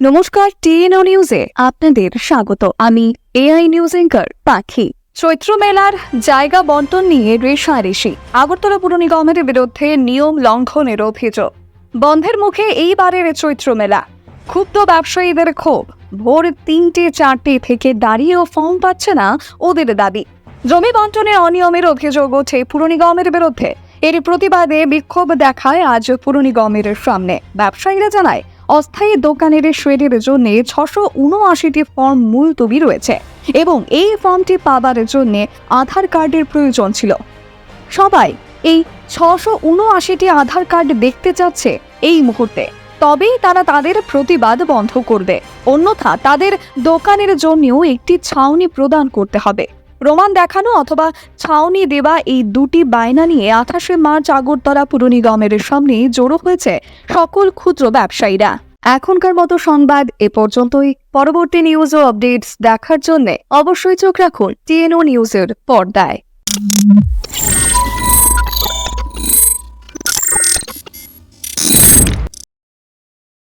নমস্কার টিএনও নিউজে আপনাদের স্বাগত। আমি এআই নিউজ এঙ্কার পাখি। চৈত্র মেলার জায়গা বন্টন নিয়ে রেশারেশি আগরতলা পুর নিগমের বিরুদ্ধে নিয়ম লঙ্ঘনের অভিযোগ। বন্ধের মুখে এইবারের চৈত্র মেলা। ক্ষুব্ধ ব্যবসায়ীদের ক্ষোভ। ভোর তিনটে, চারটে থেকে দাঁড়িয়েও ফর্ম পাচ্ছে না ওদের দাবি। জমি বন্টনে অনিয়মের অভিযোগ ওঠে পুর নিগমের বিরুদ্ধে। এর প্রতিবাদে বিক্ষোভ দেখায় আজ পুর নিগমের সামনে। ব্যবসায়ীরা জানায় অস্থায়ী দোকানের শেডের জন্য ছশো উনআশিটি ফর্ম মুলতবি রয়েছে এবং এই ফর্মটি পাবার জন্য আধার কার্ডের প্রয়োজন ছিল। সবাই এই ছশো উনআশিটি আধার কার্ড দেখতে চাচ্ছে এই মুহূর্তে। তবেই তারা তাদের প্রতিবাদ বন্ধ করবে। অন্যথা তাদের দোকানের জন্যও একটি ছাউনি প্রদান করতে হবে। প্রমাণ দেখানো অথবা ছাউনি দেওয়া এই দুটি বায়না নিয়ে আঠাশে মার্চ আগরতলা পুর নিগমের সামনে জড়ো হয়েছে সকল ক্ষুদ্র ব্যবসায়ীরা। এখনকার মতো সংবাদ এ পর্যন্তই। পরবর্তী নিউজ ও আপডেটস দেখার জন্য অবশ্যই চোখ রাখুন টিএনও নিউজের পর্দায়।